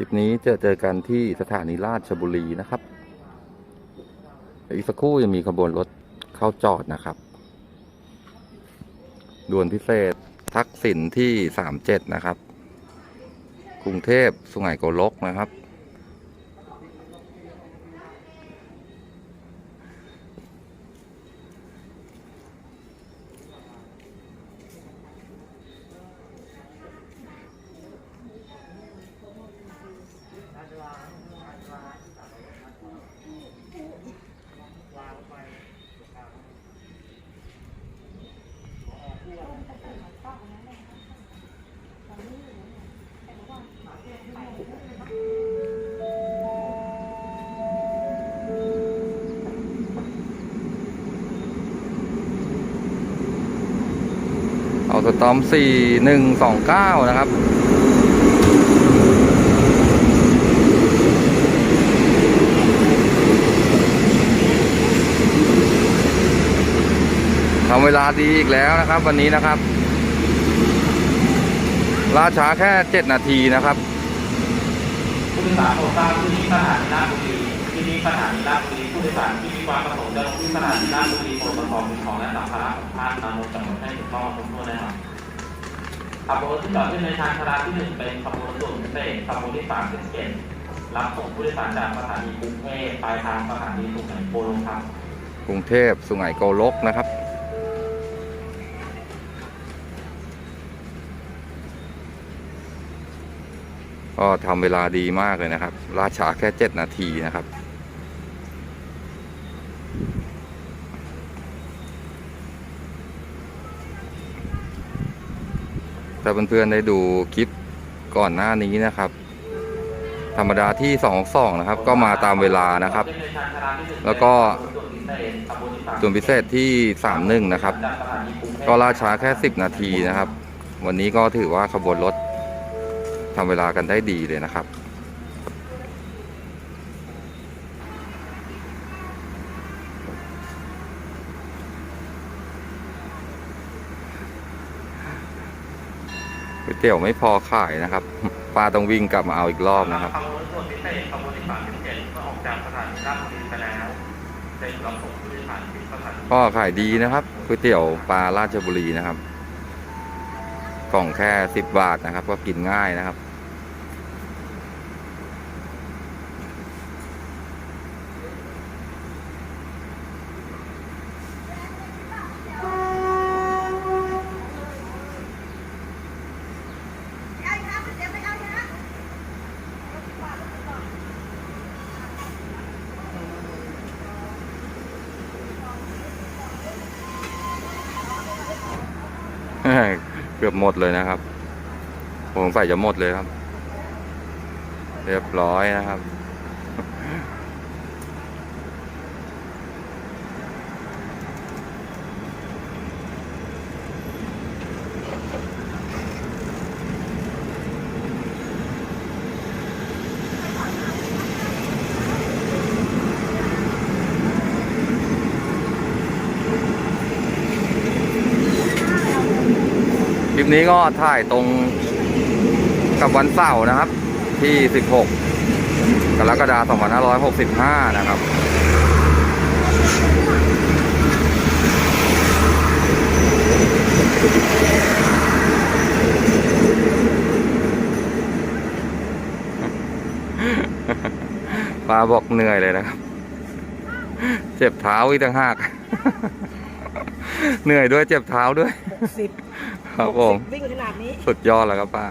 ลิปนี้เจอเจอกันที่สถานีราชบุรีนะครับอีกสักครู่ยังมีขบวนรถเข้าจอดนะครับ ด่วนพิเศษทักษิณที่สามเจ็ดนะครับ กรุงเทพสุไหงโกลกนะครับ สตอมสี่หนึ่งสองเก้านะครับทำเวลาดีอีกแล้วนะครับ วันนี้นะครับล่าช้าแค่เจ็ดนาทีนะครับผู้โดยสารโปรดทราบที่นี่สถานีราชบุรี ที่นี่สถานีราชบุรีผู้โดยสารที่มีความประสงค์จะลงที่สถานีราชบุรีโปรดประกอบสิ่งของและสัมภาระของท่านนำลงจากรถให้ถูกต้องครบถ้วนนะครับขบวนที่จอดขึ้นในทางชาราที่หนึ่งเป็นขบวนด่วนพิเศษขบวนที่สามสิบเจ็ดรับส่งผู้โดยสารจากสถานีกรุงเทพปลายทางสถานีสุไหงโกลกครับกรุงเทพสุไหงโกลกนะครับก็ทำเวลาดีมากเลยนะครับ ราช้าแค่เจ็ดนาทีนะครับ ถ้าเพื่อนๆได้ดูคลิปก่อนหน้านี้นะครับ ธรรมดาที่สองสองนะครับ ก็มาตามเวลานะครับ แล้วก็ส่วนพิเศษที่สามหนึ่งนะครับ ก็ล่าช้าแค่สิบนาทีนะครับ วันนี้ก็ถือว่าขบวนรถทำเวลากันได้ดีเลยนะครับ ก๋วยเตี๋ยวไม่พอขายนะครับ ป้าต้องวิ่งกลับมาเอาอีกรอบนะครับขบวนด่วนพิเศษขบวนที่สามสิบเจ็ดก็ออกจากสถานีราชบุรีไปแล้วเป็นรับส่งผู้โดยสารที่สถานีก็ขายดีนะครับก๋วยเตี๋ยวปลาราชบุรีนะครับ กล่องแค่สิบบาทนะครับ ก็กินง่ายนะครับ เกือบหมดเลยนะครับผมใส่จะหมดเลยครับ เรียบร้อยนะครับ คลิปนี้ก็ถ่ายตรงกับวันเสาร์นะครับ ที่ 16 กรกฎาคม2565 นะครับปลาบอกเหนื่อยเลยนะครับ เจ็บเท้าอีกต่างหาก เหนื่อยด้วยเจ็บเท้าด้วยสิบ ครับผม วิ่งขนาดนี้ สุดยอดแล้วครับป้า